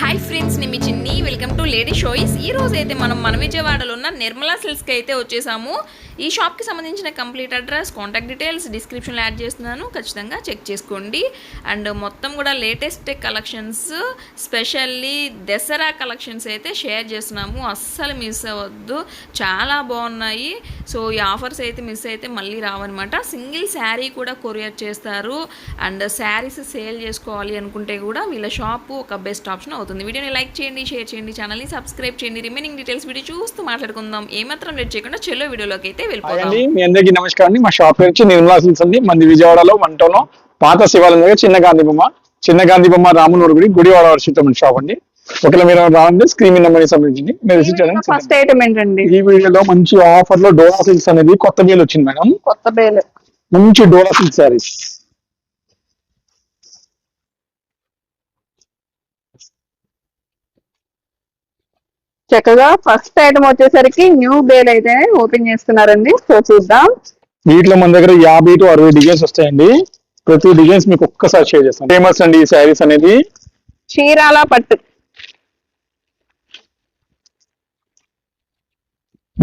Hi friends నేను మీ చిన్ని. Welcome to lady షోయిస్ ఈ రోజు అయితే మనం మన విజయవాడలో ఉన్న నిర్మలా సిల్స్కి అయితే వచ్చేసాము. ఈ షాప్కి సంబంధించిన కంప్లీట్ అడ్రస్ కాంటాక్ట్ డీటెయిల్స్ డిస్క్రిప్షన్లో యాడ్ చేస్తున్నాను. ఖచ్చితంగా చెక్ చేసుకోండి. అండ్ మొత్తం కూడా latest collections specially Dasara collections అయితే షేర్ చేస్తున్నాము. అస్సలు మిస్ అవ్వద్దు. చాలా బాగున్నాయి. సో ఈ ఆఫర్స్ అయితే మిస్ అయితే మళ్ళీ రావన్నమాట. సింగిల్ శారీ కూడా కొరియర్ చేస్తారు. అండ్ శారీస్ సేల్ చేసుకోవాలి అనుకుంటే కూడా వీళ్ళ షాపు ఒక బెస్ట్ ఆప్షన్ అవుతుంది. వీడియోని లైక్ చేయండి షేర్ చేయండి ఛానల్ని సబ్స్క్రైబ్ చేయండి. రిమైనింగ్ డీటెయిల్స్ వీడియో చూస్తూ మాట్లాడుకుందాం. ఏమాత్రం లేట్ చేయకుండా చెల్లో వీడియోలోకి అయితే వెళ్ళిపోదాం. అండి మీ అందరికీ నమస్కారం అండి మా షాప్ పేరు వచ్చి నిర్మలా సిల్క్స్ అండి మంది విజయవాడలో వంటలో పాత శివాలయం దగ్గర చిన్న గాంధీ బొమ్మ చిన్న గాంధీ బొమ్మ రామునూరు గుడి గుడివాడ వర్షితం షాప్ అండి. ఒకవేళ మీరు రావండి స్క్రీన్ నెంబర్ సంబంధించి మీరు విజిట్ చేయడానికి ఫస్ట్ ఐటమ్ ఏంటండి? ఈ వీడియోలో మంచి ఆఫర్లో డోలా సిల్క్స్ అనేది కొత్త బిల్ వచ్చింది మేడం. కొత్త బేలు మంచి డోలా సిల్క్ శారీస్ చక్కగా ఫస్ట్ ఐటమ్ వచ్చేసరికి న్యూ బేల్ అయితే ఓపెన్ చేస్తున్నారండి. సో చూద్దాం. వీటిలో మన దగ్గర యాభై టు అరవై డిజైన్స్ వస్తాయండి. ప్రతి డిజైన్స్ మీకు ఒక్కసారి షేర్ చేస్తాం ఫేమస్ అండి ఈ శారీస్ అనేది. చీరాల పట్టు.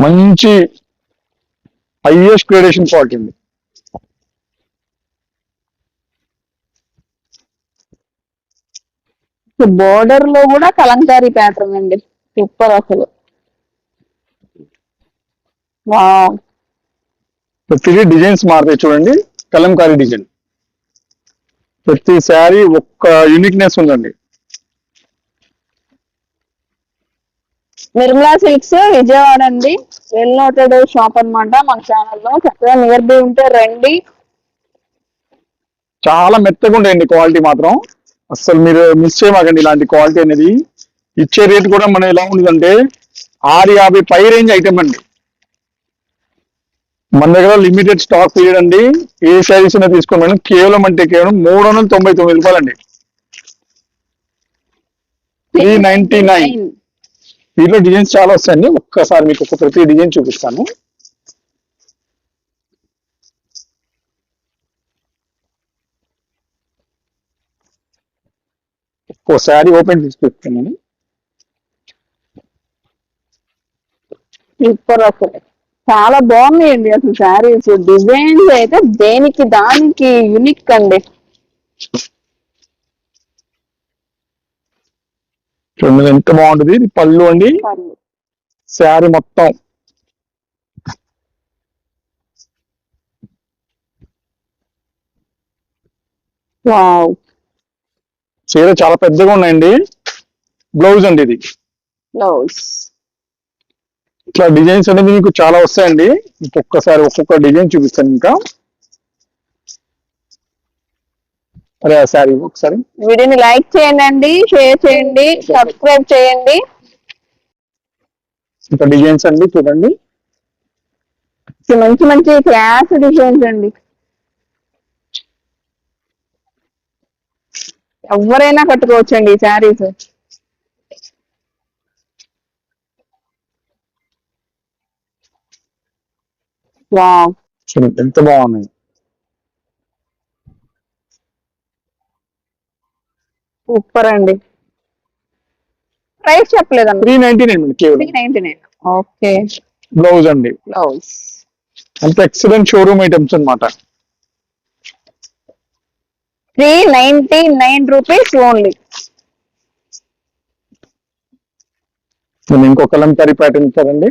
మంచి హైయెస్ట్ గ్రేడేషన్ క్వాలిటీ ఉంది బోర్డర్లో కూడా కలంకారీ ప్యాటర్న్ అండి. సూపర్ అసలు. ప్రతి డిజైన్స్ మారుతాయి చూడండి. కలంకారీ డిజైన్. ప్రతి శారీ ఒక్క యూనిక్నెస్ ఉందండి. నిర్మలా సిల్క్స్ విజయవాడ అండి. వెల్ నోటెడ్ షాప్ అన్నమాట మన ఛానల్లో చక్కగా నియర్ బై ఉంటే రండి. చాలా మెత్తగా ఉంటాయండి క్వాలిటీ మాత్రం. అసలు మీరు మిస్ చేయమాకండి ఇలాంటి క్వాలిటీ అనేది. ఇచ్చే రేట్ కూడా మనం ఎలా ఉంటుందంటే ఆరు యాభై పై రేంజ్ ఐటమ్ అండి. మన దగ్గర లిమిటెడ్ స్టాక్ పీరియడ్ అండి. ఏ శారీస్ అయినా తీసుకోండి. మేడం కేవలం అంటే కేవలం మూడు వందల తొంభై తొమ్మిది రూపాయలండి. Three ninety nine. దీంట్లో డిజైన్స్ చాలా వస్తాయండి. ఒక్కసారి మీకు ఒక ప్రతి డిజైన్ చూపిస్తాను. ఒక్కో శారీ ఓపెన్ చేసి సూపర్ అసలు. చాలా బాగున్నాయండి అసలు శారీస్. డిజైన్స్ అయితే దేనికి దానికి యునిక్ అండి. చూడండి ఎంత బాగుంటుంది. ఇది పళ్ళు అండి. శారీ మొత్తం. వావ్. చీర చాలా పెద్దగా ఉన్నాయండి. బ్లౌజ్ అండి ఇది. బ్లౌజ్. ఇట్లా డిజైన్స్ అనేది మీకు చాలా వస్తాయండి. ఒక్కొక్కసారి ఒక్కొక్క డిజైన్ చూపిస్తాను ఇంకా. అరే శారీ ఒకసారి. వీడియోని లైక్ చేయండి షేర్ చేయండి సబ్స్క్రైబ్ చేయండి. ఇంకా డిజైన్స్ అండి చూడండి. మంచి మంచి క్లాస్ డిజైన్స్ అండి. ఎవరైనా కట్టుకోవచ్చండి ఈ శారీస్. వావ్ ఎంత బాగున్నాయి. సూపర్ అండి. ప్రైస్ చెప్పలేదండి. త్రీ నైన్టీ నైన్ త్రీ కేవలం. Ninety nine. ఓకే. బ్లౌజ్ అండి. బ్లౌజ్. అంత ఎక్సలెంట్ షోరూమ్ ఐటమ్స్ అన్నమాట. Three ninety nine rupees only. ఇంకో కలంకారీ ప్యాటర్న్ ఇచ్చారండి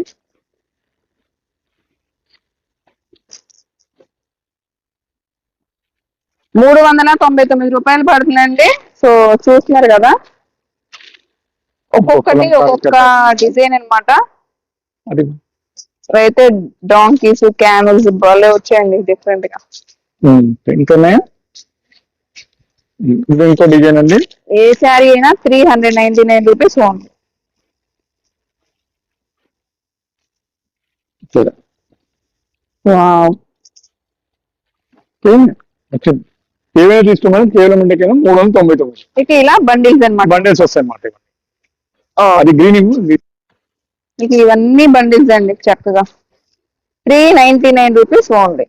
మూడు వందల తొంభై తొమ్మిది రూపాయలు పడుతుందండి. సో చూస్తున్నారు కదా? ఒక్కొక్కటి ఒక్కొక్క డిజైన్ అన్నమాట. అది అయితే డాంకీస్ క్యామెల్స్ భలే వచ్చాయండి డిఫరెంట్గా. ఇది ఇంకో డిజైన్ అండి. ఏ శారీ అయినా three hundred ninety nine rupees only. Wow. వచ్చింది ఏమైనా తీసుకున్నాను కేవలం అంటే కేవలం మూడు వందల తొంభై తొమ్మిది ఇలా బండిల్స్ అన్నమాట? బండెల్స్ వస్తాయి అన్నమాట అది గ్రీనింగ్ ఇక ఇవన్నీ బండిల్స్ అండి చక్కగా. Three ninety nine rupees only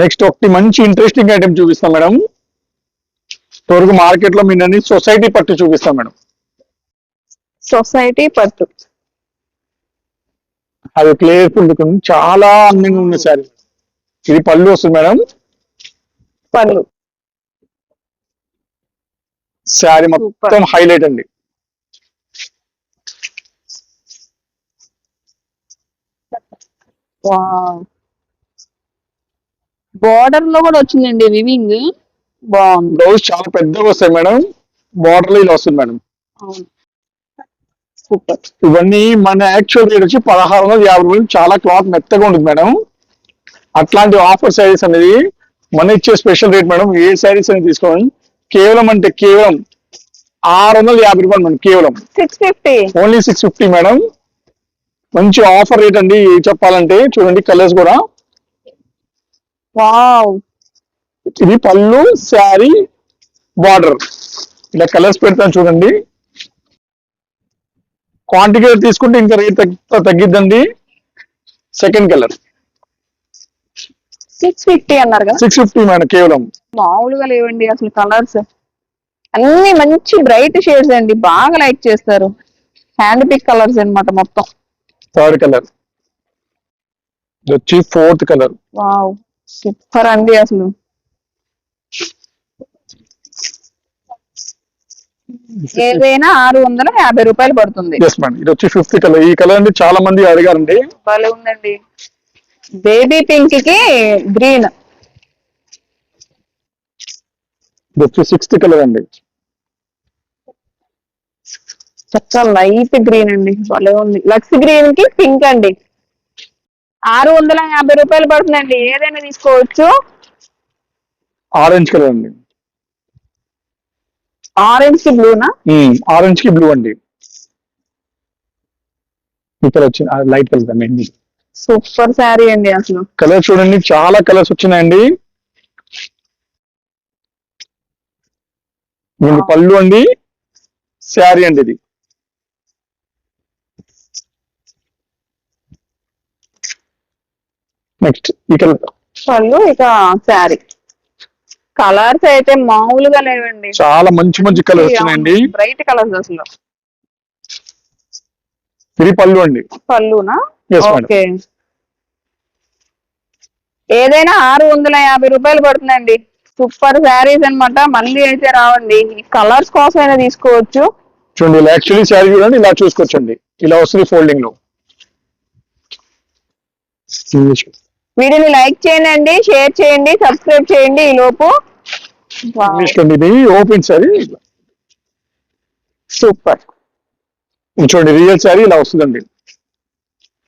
next ఒకటి మంచి ఇంట్రెస్టింగ్ ఐటమ్ చూపిస్తాం మేడం. మార్కెట్లో మీరు సొసైటీ పట్టు చూపిస్తాం మేడం. సొసైటీ పట్టు. అది క్లియర్ఫుల్ లుక్ ఉంది. చాలా అందంగా ఉంది సారీ. ఇది పళ్ళు వస్తుంది మేడం. పళ్ళు. శారీ మొత్తం హైలైట్ అండి. బోర్డర్లో కూడా వచ్చిందండి వివింగ్. బాగుంది. బ్లౌజ్ చాలా పెద్దగా వస్తాయి మేడం. బార్డర్లో ఇలా వస్తుంది మేడం. అవును. సూపర్. ఇవన్నీ మన యాక్చువల్ రేట్ వచ్చి పదహారు వందల యాభై రూపాయలు. చాలా క్లాత్ మెత్తగా ఉంటుంది మేడం. అట్లాంటి ఆఫర్ శారీస్ అనేది మన ఇచ్చే స్పెషల్ రేట్ మేడం. ఏ శారీస్ అనేది తీసుకోండి. కేవలం అంటే కేవలం ఆరు వందల యాభై రూపాయలు మేడం కేవలం. Six fifty only six fifty madam. మంచి ఆఫర్ రేట్ అండి. చెప్పాలంటే చూడండి కలర్స్ కూడా. ఇది పళ్ళు శారీ బార్డర్. ఇలా కలర్స్ పెడతాను చూడండి. క్వాంటిటీ తీసుకుంటే ఇంకా రేట్ తగ్గిద్దండి. సెకండ్ కలర్ సిక్స్ ఫిఫ్టీ అన్నారు కదా. సిక్స్ ఫిఫ్టీ మేడం కేవలం. మామూలుగా లేవండి అసలు కలర్స్ అన్ని మంచి బ్రైట్ షేడ్స్ అండి. బాగా లైక్ చేస్తారు. హ్యాండ్ పిక్ కలర్స్ అన్నమాట మొత్తం. థర్డ్ కలర్ వచ్చి ఫోర్త్ కలర్ వావ్ సూపర్ అండి అసలు. ఏదైనా ఆరు వందల యాభై రూపాయలు పడుతుంది. ఇది వచ్చి ఫిఫ్త్ కలర్ ఈ కలర్ అండి చాలా మంది అడిగారండి. భలే ఉందండి. బేబీ పింక్కి గ్రీన్ ఇది వచ్చి సిక్స్త్ కలర్ అండి. చక్కగా లైట్ గ్రీన్ అండి. భలే ఉంది. లక్స్ గ్రీన్కి పింక్ అండి. ఆరు వందల యాభై రూపాయలు పడుతుందండి. ఏదైనా తీసుకోవచ్చు. ఆరెంజ్ కలర్ అండి. ఆరెంజ్కి బ్లూనా ఆరెంజ్కి బ్లూ అండి. కలర్ వచ్చింది లైట్ కలర్ అండి సూపర్ శారీ అండి అసలు. కలర్ చూడండి చాలా కలర్స్ వచ్చినాయండి. దీని పళ్ళు అండి. శారీ అండి ఇది. నెక్స్ట్ ఈ కలర్ పళ్ళు ఇక శారీ కలర్స్ అయితే మామూలుగా లేవండి. చాలా మంచి మంచి కలర్స్ వచ్చినాయండి. బ్రైట్ కలర్స్ అసలు. ఇది పళ్ళు అండి. పళ్ళునా. ఓకే. ఏదైనా ఆరు వందల యాభై రూపాయలు పడుతుందండి. సూపర్ శారీస్ అన్నమాట. మళ్ళీ అయితే రావండి. ఈ కలర్స్ కోసమైనా తీసుకోవచ్చు. చూడండి ఇలా యాక్చువల్లీ శారీ చూడండి ఇలా చూసుకోవచ్చండి. ఇలా వస్తుంది ఫోల్డింగ్లో. వీడియోని లైక్ చేయండి షేర్ చేయండి సబ్స్క్రైబ్ చేయండి ఈ లోపు. లో ఇది ఓపెన్ శారీ సూపర్. చూడండి రియల్ శారీ ఇలా వస్తుందండి.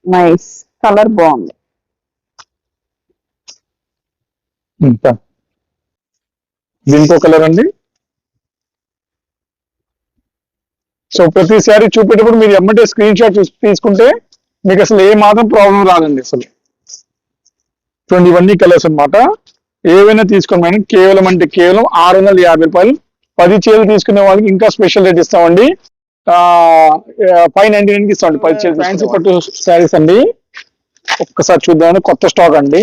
నైస్. కలర్ బాగుంది. ఇంకా కలర్ అండి. సో ప్రతి శారీ చూపేటప్పుడు మీరు ఎమ్మటే స్క్రీన్ షాట్ తీసుకుంటే మీకు అసలు ఏ మాత్రం ప్రాబ్లం రాదండి అసలు. చూడండి ఇవన్నీ కలర్స్ అన్నమాట. ఏవైనా తీసుకోండి మేడం కేవలం అంటే కేవలం ఆరు వందల యాభై రూపాయలు. పది చీరలు తీసుకునే వాళ్ళకి ఇంకా స్పెషల్ రేట్ ఇస్తామండి. ఫైవ్ నైన్టీ నైన్కి ఇస్తామండి. పది చీరలు ఫ్యాన్సీ పట్టు శారీస్ అండి. ఒక్కసారి చూద్దామని కొత్త స్టాక్ అండి.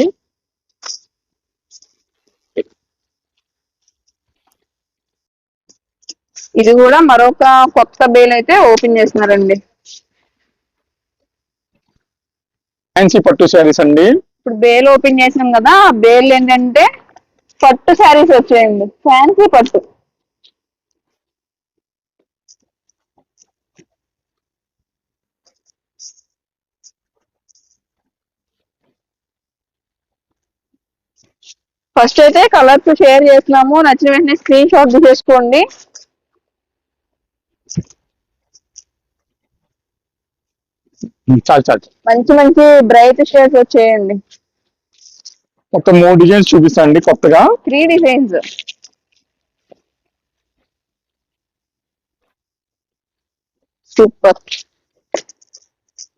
ఇది కూడా మరొక కొత్త బేల్ అయితే ఓపెన్ చేస్తున్నారండి. ఫ్యాన్సీ పట్టు శారీస్ అండి. ఇప్పుడు బేల్ ఓపెన్ చేసినాం కదా బేల్ ఏంటంటే పట్టు శారీస్ వచ్చాయండి. ఫ్యాన్సీ పట్టు. ఫస్ట్ అయితే కలర్స్ షేర్ చేస్తున్నాము. నచ్చిన వెంటనే స్క్రీన్ షాట్ తీసేసుకోండి. చాలు చాలు. మంచి మంచి బ్రైట్ షేడ్స్ వచ్చేయండి. మొత్తం మూడు డిజైన్స్ చూపిస్తానండి కొత్తగా. త్రీ డిజైన్స్ సూపర్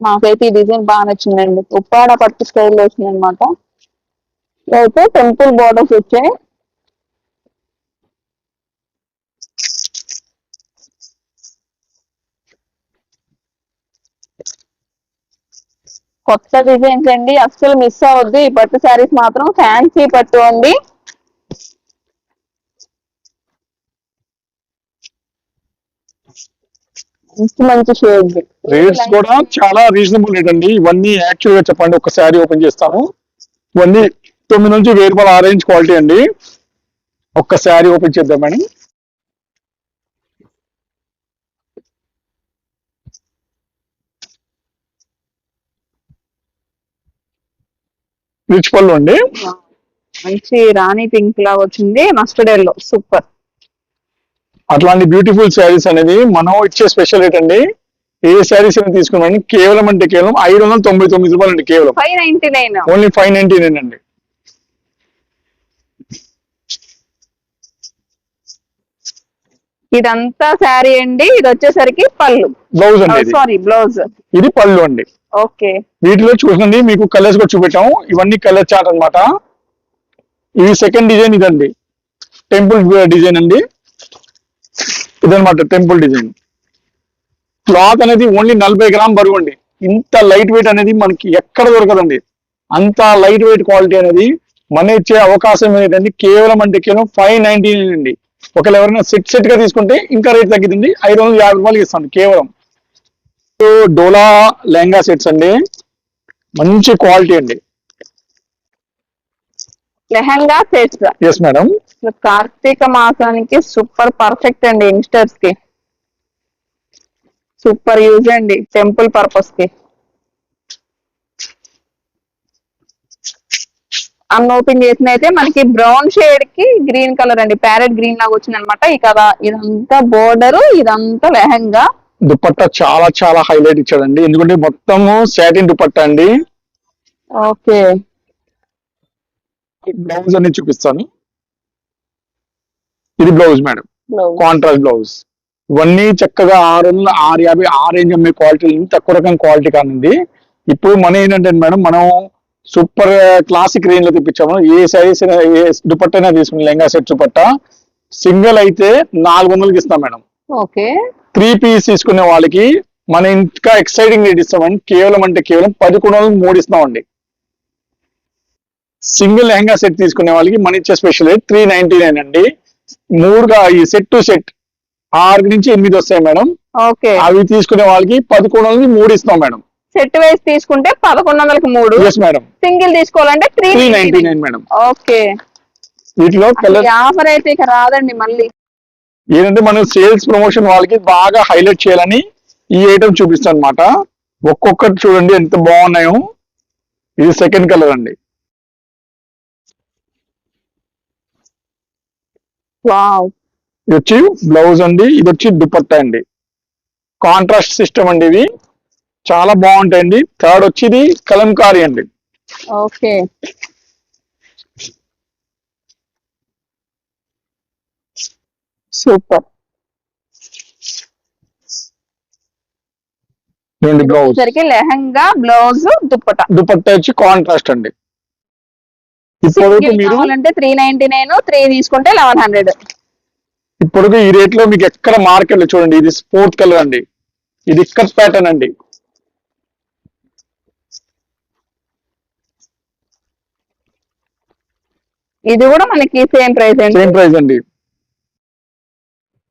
నాకైతే ఈ డిజైన్ బాగా నచ్చిందండి. ఉప్పాడ పట్టు స్టైల్లో వచ్చింది అనమాట అయితే టెంపుల్ బోర్డర్స్ వచ్చాయి. కొత్త డిజైన్స్ అండి. అస్సలు మిస్ అవద్దు ఈ పట్టు శారీస్ మాత్రం ఫ్యాన్సీ పట్టు అండి. మంచి షేడ్ రేట్స్ కూడా చాలా రీజనబుల్ రేట్ అండి. ఇవన్నీ యాక్చువల్గా చెప్పండి. ఒక శారీ ఓపెన్ చేస్తాము ఇవన్నీ తొమ్మిది నుంచి వెయ్యి రూపాయలు ఆరెంజ్ క్వాలిటీ అండి. ఒక్క శారీ ఓపెన్ చేద్దాం మేడం. రిచ్ పళ్ళు అండి మంచి రాణి పింక్ లాగా వచ్చింది. మస్టర్డ్ ఎల్లో సూపర్ అట్లాంటి బ్యూటిఫుల్ శారీస్ అనేది మనం ఇచ్చే స్పెషల్ రేట్ అండి. ఏ శారీస్ అయినా తీసుకున్నాం కేవలం అంటే కేవలం ఐదు వందల తొంభై తొమ్మిది రూపాయలు అండి కేవలం. Five ninety nine only five ninety nine అండి. ఇదంతా శారీ అండి ఇది వచ్చేసరికి పళ్ళు. బ్లౌజ్ అండి. సారీ బ్లౌజ్ ఇది పళ్ళు అండి. ఓకే వీటిలో చూడండి మీకు కలర్స్ కూడా చూపెట్టాము ఇవన్నీ కలర్ చార్ట్ అన్నమాట. ఇది సెకండ్ డిజైన్ ఇదండి. టెంపుల్ డిజైన్ అండి. ఇదన్నమాట టెంపుల్ డిజైన్ క్లాత్ అనేది ఓన్లీ నలభై గ్రామ్ బరువు అండి. ఇంత లైట్ వెయిట్ అనేది మనకి ఎక్కడ దొరకదండి. అంత లైట్ వెయిట్ క్వాలిటీ అనేది మన ఇచ్చే అవకాశం ఏంటంటే కేవలం అంటే కేవలం ఫైవ్ నైన్టీ అండి. ఒకవేళ ఎవరైనా సెట్ సెట్గా తీసుకుంటే ఇంకా రేట్ తగ్గిందండి ఐదు వందల యాభై రూపాయలకి ఇస్తాను కేవలం. సో డోలా లెహంగా సెట్స్ అండి. మంచి క్వాలిటీ అండి. Lehenga sets yes madam Karthika మాసానికి సూపర్ పర్ఫెక్ట్ అండి యంగ్స్టర్స్కి. సూపర్ యూజ్ అండి టెంపుల్ పర్పస్కి. అన్న ఓపెన్ చేసిన అయితే మనకి బ్రౌన్ షేడ్కి గ్రీన్ కలర్ అండి. ప్యారెట్ గ్రీన్ లాగా వచ్చింది అనమాట ఈ కదా ఇదంతా బోర్డర్ ఇదంతా లెహంగా. దుపట్టా చాలా చాలా హైలైట్ ఇచ్చాడండి. ఎందుకంటే మొత్తము సాటిన్ దుపట్టా అండి. ఓకే. బ్లౌజ్ అనేది చూపిస్తాను. ఇది బ్లౌజ్ మేడం కాంట్రాస్ట్ బ్లౌజ్ ఇవన్నీ చక్కగా ఆరు వందల ఆరు యాభై ఆరు రేంజ్ అమ్మే క్వాలిటీ తక్కువ రకం క్వాలిటీ కానింది ఇప్పుడు మన ఏంటంటే మేడం మనం సూపర్ క్లాసిక్ రేంజ్లో తెప్పించాము. ఏ సైజ్ ఏ దుపట్టైనా తీసుకుని లెంగా సెట్ దుపట్టా. సింగిల్ అయితే నాలుగు వందలకి ఇస్తాం మేడం. ఓకే. త్రీ పీస్ తీసుకునే వాళ్ళకి మన ఇంకా ఎక్సైటింగ్ రేట్ ఇస్తామండి. కేవలం అంటే కేవలం పదకొండు వందలు మూడు ఇస్తామండి. సింగిల్ లెహంగా సెట్ తీసుకునే వాళ్ళకి మన ఇచ్చే special rate three ninety nine అండి. మూడుగా ఈ సెట్ టు సెట్ ఆరు నుంచి ఎనిమిది వస్తాయి మేడం. ఓకే. అవి తీసుకునే వాళ్ళకి పదకొండు వందలకి మూడు ఇస్తాం మేడం. సెట్ వేసి తీసుకుంటే పదకొండు వందలకి మూడు సింగిల్ తీసుకోవాలంటే three ninety nine madam okay. వీటిలో ఆఫర్ అయితే ఇక రాదండి మళ్ళీ. ఏంటంటే మనం సేల్స్ ప్రమోషన్ వాళ్ళకి బాగా హైలైట్ చేయాలని ఈ ఐటమ్ చూపిస్తాం అనమాట ఒక్కొక్కటి చూడండి ఎంత బాగున్నాయో. ఇది సెకండ్ కలర్ అండి. ఇది వచ్చి బ్లౌజ్ అండి ఇది వచ్చి దుపట్టా అండి. కాంట్రాస్ట్ సిస్టమ్ అండి ఇవి చాలా బాగుంటాయండి. థర్డ్ వచ్చి ఇది కలంకారీ అండి. ఓకే. సూపర్. బ్లౌజ్. సరికి లెహంగా బ్లౌజ్ దుప్పట. దుపట్టా వచ్చి కాంట్రాస్ట్ అండి. మీరు కావాలంటే త్రీ నైన్టీ నైన్ త్రీ తీసుకుంటే లెవెన్ హండ్రెడ్ ఇప్పటికి ఈ రేట్లో మీకు ఎక్కడ మార్కెట్లో చూడండి ఇది స్పోర్ట్ కలర్ అండి. ఇది ఇక్కత్ ప్యాటర్న్ అండి. ఇది కూడా మనకి సేమ్ ప్రైస్ అండి. సేమ్ ప్రైస్ అండి.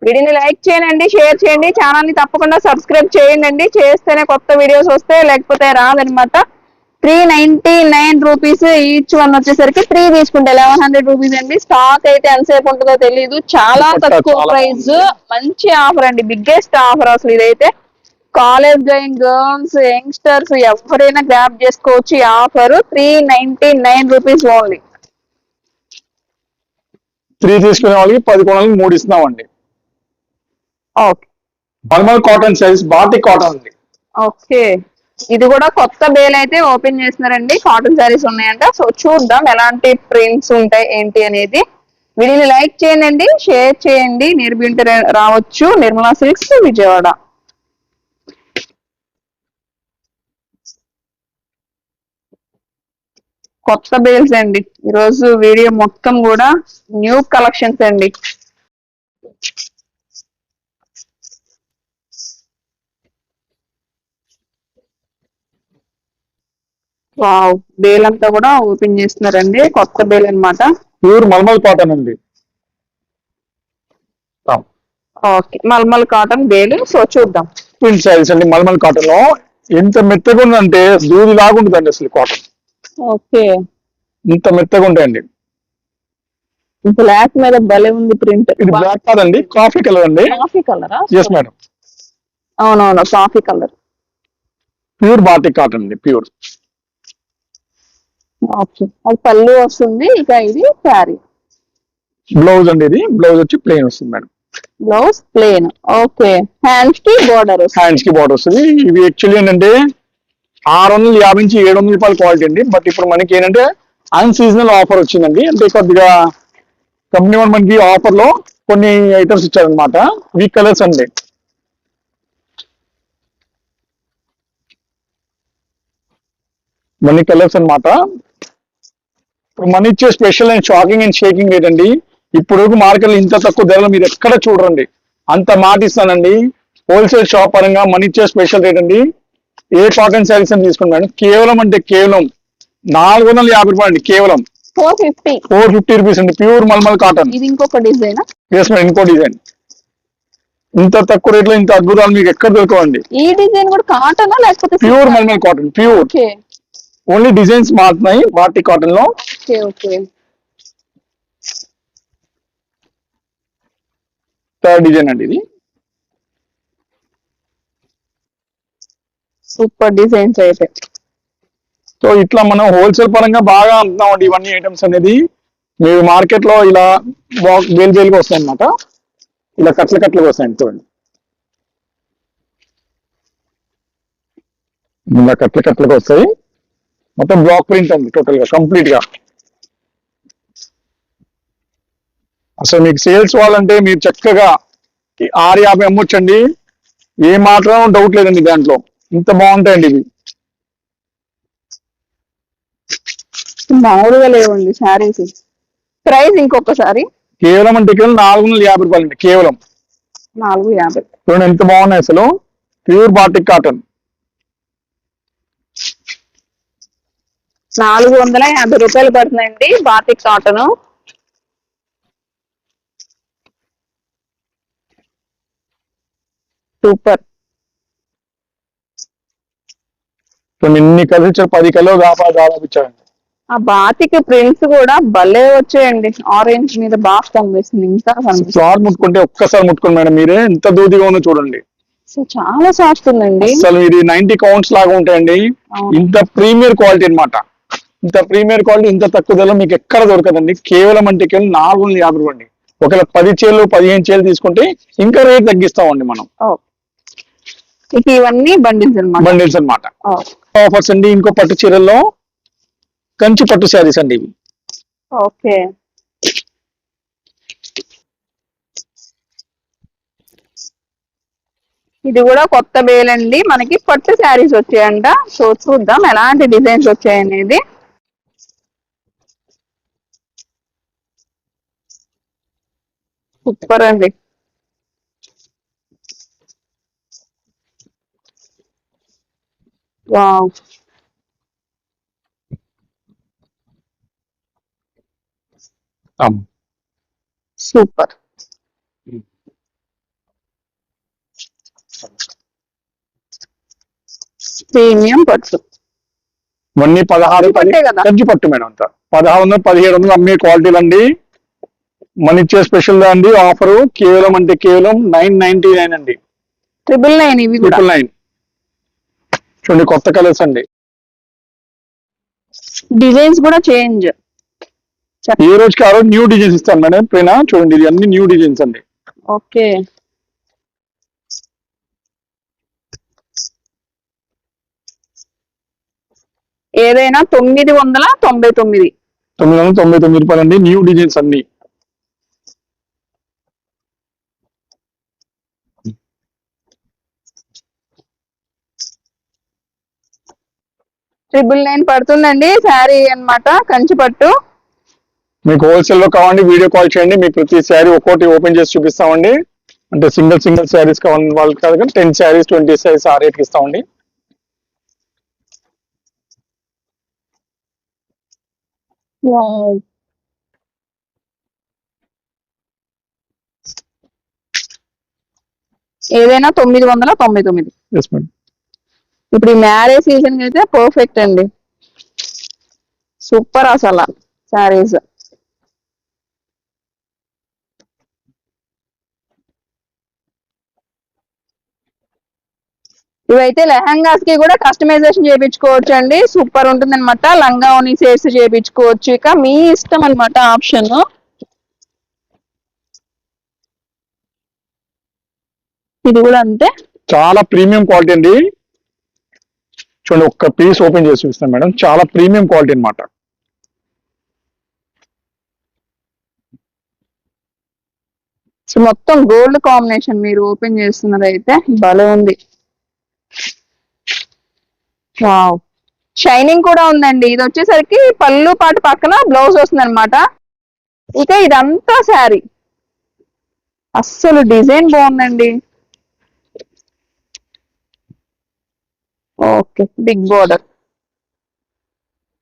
వీడియోని లైక్ చేయండి షేర్ చేయండి ఛానల్ని తప్పకుండా సబ్స్క్రైబ్ చేయండి. చేస్తేనే కొత్త వీడియోస్ వస్తాయి లేకపోతే రాదనమాట. Three ninety nine rupees each one వచ్చేసరికి త్రీ తీసుకుంటే లెవెన్ హండ్రెడ్ రూపీస్ అండి. స్టాక్ అయితే ఎంతసేపు ఉంటుందో తెలియదు చాలా తక్కువ ప్రైస్ మంచి ఆఫర్ అండి. బిగ్గెస్ట్ ఆఫర్ అసలు ఇదైతే. కాలేజ్ గోయింగ్ గర్ల్స్ యంగ్స్టర్స్ ఎవరైనా గ్రాప్ చేసుకోవచ్చు ఈ offer three ninety nine rupees only three తీసుకునే వాళ్ళకి పదకొండు వందలకి మూడు ఇస్తున్నామండి. Okay. Normal cotton size batik cotton అండి ఓకే. ఇది కూడా కొత్త బేల్ అయితే ఓపెన్ చేస్తున్నారండి. కాటన్ శారీస్ ఉన్నాయంట. సో చూద్దాం ఎలాంటి ప్రింట్స్ ఉంటాయి ఏంటి అనేది. వీడియోని లైక్ చేయండి షేర్ చేయండి. నిర్బింటి రావచ్చు. నిర్మలా సిల్క్స్ విజయవాడ కొత్త బేల్స్ అండి. ఈరోజు వీడియో మొత్తం కూడా న్యూ కలెక్షన్స్ అండి. వావ్ బేల్ అంతా కూడా ఓపెన్ చేస్తున్నారండి. కొత్త బేల్ అన్నమాట. ప్యూర్ మల్మల్ కాటన్ అండి. Okay mulmul cotton bale. So చూద్దాం. ప్రింట్ శారీస్ అండి మల్మల్ కాటన్లో ఎంత మెత్తగా ఉందంటే దూది లాగా ఉంటుందండి అసలు కాటన్. ఓకే. ఇంత మెత్తగా ఉంటాయండి. బ్లాక్ మీద భలే ఉంది ప్రింట్. ఇది బ్లాక్ కాదండి కాఫీ కలర్ అండి. కాఫీ కలరా ఎస్ మేడం అవునవును coffee colour pure batik cotton అండి ప్యూర్ ఓకే. అది పళ్ళు వస్తుంది ఇక ఇది శారీ. బ్లౌజ్ అండి ఇది బ్లౌజ్ వచ్చి ప్లెయిన్ వస్తుంది మేడం బ్లౌజ్ ప్లేన్ ఓకే. హ్యాండ్స్కి బోర్డర్ హ్యాండ్స్కి బార్డర్ వస్తుంది. ఇవి యాక్చువల్లీ ఏంటంటే ఆరు వందల యాభై నుంచి ఏడు వందల రూపాయల క్వాలిటీ అండి. బట్ ఇప్పుడు మనకి ఏంటంటే అన్ సీజనల్ ఆఫర్ వచ్చిందండి. అంటే కొద్దిగా కంపెనీ వాళ్ళు మనకి ఆఫర్లో కొన్ని ఐటమ్స్ ఇచ్చారనమాట వీక్ కలర్స్ అండి. మనీ కలర్స్ అన్నమాట. ఇప్పుడు మనీ ఇచ్చే special and shocking and shaking rate అండి. ఇప్పుడు మార్కెట్లో ఇంత తక్కువ ధరలు మీరు ఎక్కడ చూడరండి. అంత మాట ఇస్తానండి. హోల్సేల్ షాప్ పరంగా మనీ ఇచ్చే స్పెషల్ రేట్ అండి. ఏ కాటన్ శారీస్ అని తీసుకోండి మేడం కేవలం అంటే కేవలం నాలుగు వందల యాభై రూపాయలు అండి కేవలం. Four fifty four fifty rupees అండి ప్యూర్ మల్మల్ కాటన్ ఇది ఇంకొక డిజైన్ ఎస్ మేడం ఇంకో డిజైన్ ఇంత తక్కువ రేట్లో ఇంత అద్భుతాలు మీకు ఎక్కడ దొరకవండి. ఈ డిజైన్ కూడా కాటన్ లేకపోతే pure mulmul cotton pure only designs మారుతున్నాయి వాటి కాటన్లో. డిజైన్ అండి ఇది. సూపర్ డిజైన్స్ అయితే. సో ఇట్లా మనం హోల్సేల్ పరంగా బాగా అమ్ముతామండి ఇవన్నీ ఐటమ్స్ అనేది. మీరు మార్కెట్లో ఇలా బాక్- వేలు వేలుగా వస్తాయి అన్నమాట ఇలా కట్ల కట్లుగా వస్తాయండి చూడండి. ఇలా కట్ల కట్లుగా వస్తాయి. మొత్తం బ్లాక్ ప్రింట్ అండి టోటల్గా కంప్లీట్గా. అసలు మీకు సేల్స్ వాళ్ళంటే మీరు చక్కగా ఆరు యాభై అమ్మొచ్చండి. ఏ మాత్రం డౌట్ లేదండి దాంట్లో. ఇంత బాగుంటాయండి ఇవి. మామూలుగా లేవండి శారీస్. ప్రైస్ ఇంకొకసారి. కేవలం అంటే కేవలం నాలుగు వందల యాభై రూపాయలు అండి కేవలం. నాలుగు యాభై. చూడండి ఎంత బాగున్నాయి అసలు. Pure batik cotton. నాలుగు వందల యాభై రూపాయలు పడుతుందండి బాతిక్ కాటన్. సూపర్. ఎన్ని కలర్స్ ఇచ్చారు పది కలర్ దాపా దాదాపు ఇచ్చారండి ఆ బాతిక్ ప్రింట్స్ కూడా భలే వచ్చాయండి. ఆరెంజ్ మీద బాగా కనిపిస్తుంది ఇంకా ఫ్లవర్ ముట్టుకుంటే ఒక్కసారి ముట్టుకోండి మేడం. మీరే ఎంత దూదిగా ఉందో చూడండి. సో చాలా సాఫ్ట్ ఉందండి. అసలు ఇది నైన్టీ కౌంట్స్ లాగా ఉంటాయండి. ఇంత ప్రీమియర్ క్వాలిటీ అన్నమాట. ఇంత ప్రీమియర్ క్వాలిటీ ఇంత తక్కువ ధరలో మీకు ఎక్కడ దొరకదండి. కేవలం అంటే కేవలం నాలుగు వందల యాభై రూపాయలు అండి ఒకవేళ పది చేలు పదిహేను చేలు తీసుకుంటే ఇంకా రేట్ తగ్గిస్తామండి మనం. ఇక ఇవన్నీ బండిల్స్ అనమాట బండిల్స్ అన్నమాట. ఆఫర్స్ అండి. ఇంకో పట్టు చీరల్లో కంచి పట్టు శారీస్ అండి ఇవి. ఓకే. ఇది కూడా కొత్త బేల్ అండి. మనకి పట్టు శారీస్ వచ్చాయంట. సో చూద్దాం ఎలాంటి డిజైన్స్ వచ్చాయనేది. సూపర్ అండి. వావ్. సూపర్. ప్రీమియం పట్టు. ఇవన్నీ పదహారు కంచి పట్టే మేడం అంతా. పదహారు వందలు పదిహేడు వందలు అమ్మే క్వాలిటీలు అండి. మన ఇచ్చే స్పెషల్ అండి ఆఫర్ కేవలం అంటే కేవలం నైన్ నైన్టీ నైన్ అండి. ట్రిపుల్ నైన్ ట్రిపుల్ నైన్ చూడండి కొత్త కలర్స్ అండి. డిజైన్స్ కూడా చేంజ్. ఈ రోజుకి ఆ రోజు న్యూ డిజైన్స్ ఇస్తాను మేడం. పైన చూడండి ఇది అన్ని న్యూ డిజైన్స్ అండి. ఓకే. ఏదైనా తొమ్మిది వందల తొంభై తొమ్మిది. తొమ్మిది వందల తొంభై తొమ్మిది రూపాయలు అండి న్యూ డిజైన్స్ అన్ని. ట్రిపుల్ నైన్ పడుతుందండి శారీ అన్నమాట కంచి పట్టు. మీకు హోల్సేల్లో కావాలండి వీడియో కాల్ చేయండి మీకు ప్రతి శారీ ఒక్కోటి ఓపెన్ చేసి చూపిస్తామండి. అంటే సింగిల్ సింగిల్ శారీస్ కావాలి వాళ్ళకి కాదు కానీ టెన్ శారీస్ ట్వంటీ శారీస్ ఆ రేట్కి ఇస్తామండి. ఏదైనా తొమ్మిది వందల తొంభై తొమ్మిది. ఇప్పుడు ఈ మ్యారేజ్ సీజన్ అయితే పర్ఫెక్ట్ అండి. సూపర్ అసలు శారీస్ ఇవైతే లెహంగాస్కి కూడా కస్టమైజేషన్ చేయించుకోవచ్చు అండి. సూపర్ ఉంటుంది అనమాట లంగా ఓని సేస్ చేయించుకోవచ్చు ఇక మీ ఇష్టం అన్నమాట ఆప్షన్ ఇది కూడా అంతే. చాలా ప్రీమియం క్వాలిటీ అండి. చూడండి ఒక్క పీస్ ఓపెన్ చేసి చూపిస్తాను మేడం. చాలా ప్రీమియం క్వాలిటీ అనమాట సో మొత్తం గోల్డ్ కాంబినేషన్ మీరు ఓపెన్ చేస్తున్నది అయితే భలే ఉంది. షైనింగ్ కూడా ఉందండి. ఇది వచ్చేసరికి పళ్ళు పాటు పక్కన బ్లౌజ్ వస్తుంది అనమాట ఇక ఇదంతా శారీ. అస్సలు డిజైన్ బాగుందండి. ఓకే. బిగ్ బోర్డర్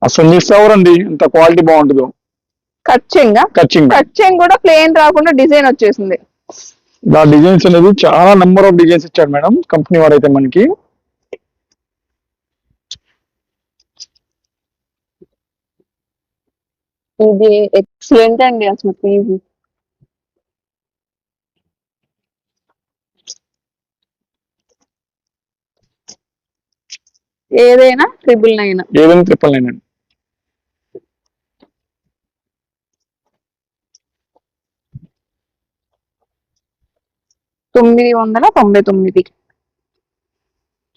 అసలు మిస్ అవ్వరండి ఇంత క్వాలిటీ బాగుంటుందో. కచ్చింగ్ కచ్చింగ్ కచ్చింగ్ కూడా ప్లేన్ రాకుండా డిజైన్ వచ్చేసింది. ఆ డిజైన్స్ అనేది చాలా నెంబర్ ఆఫ్ డిజైన్స్ ఇచ్చారు మేడం. కంపెనీ వారైతే మనకి. ఇది ఎక్సలెంట్ అండి అసలు. ప్లీజ్ ఏదైనా ట్రిపుల్ నైన్ ఏదైనా ట్రిపుల్ నైన్ అండి. తొమ్మిది వందల తొంభై తొమ్మిది.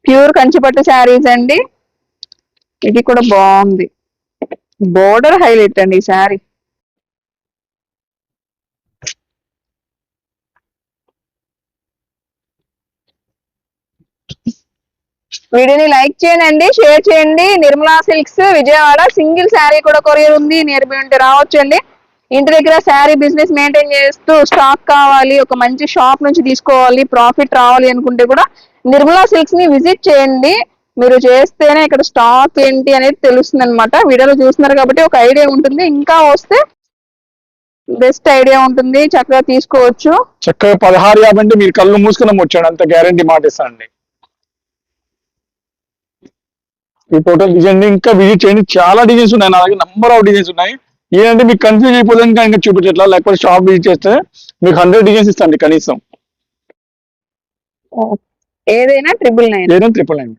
ప్యూర్ కంచిపట్టు శారీస్ అండి. ఇది కూడా బాగుంది. బోర్డర్ హైలైట్ అండి ఈ శారీ. వీడియోని లైక్ చేయండి షేర్ చేయండి. నిర్మలా సిల్క్స్ విజయవాడ సింగిల్ శారీ కూడా కొరియర్ ఉంది నేర్పి ఉంటే రావచ్చండి. ఇంటి దగ్గర శారీ బిజినెస్ మెయింటైన్ చేస్తూ స్టాక్ కావాలి ఒక మంచి షాప్ నుంచి తీసుకోవాలి ప్రాఫిట్ రావాలి అనుకుంటే కూడా నిర్మలా సిల్క్స్ని విజిట్ చేయండి. మీరు చేస్తేనే ఇక్కడ స్టాక్ ఏంటి అనేది తెలుస్తుంది అనమాట వీడియోలో చూస్తున్నారు కాబట్టి ఒక ఐడియా ఉంటుంది. ఇంకా వస్తే బెస్ట్ ఐడియా ఉంటుంది. చక్కగా తీసుకోవచ్చు. చక్కగా పదహారు యాభై అంటే మీరు కళ్ళు మూసుకుని వచ్చాడు అంత గ్యారంటీ మాట ఇస్తానండి ఈ టోటల్ డిజైన్ ఇంకా విజిట్ చేయండి. చాలా డిజైన్స్ ఉన్నాయి నా దగ్గర. నంబర్ ఆఫ్ డిజైన్స్ ఉన్నాయి. ఏంటంటే మీకు కన్ఫ్యూజ్ అయిపోతే ఇంకా ఇంకా చూపించట్లా. లేకపోతే షాప్ విజిట్ చేస్తే మీకు హండ్రెడ్ డిజైన్స్ ఇస్తాండి కనీసం. ఏదైనా ట్రిపుల్ నైన్ ఏదైనా ట్రిపుల్ నైన్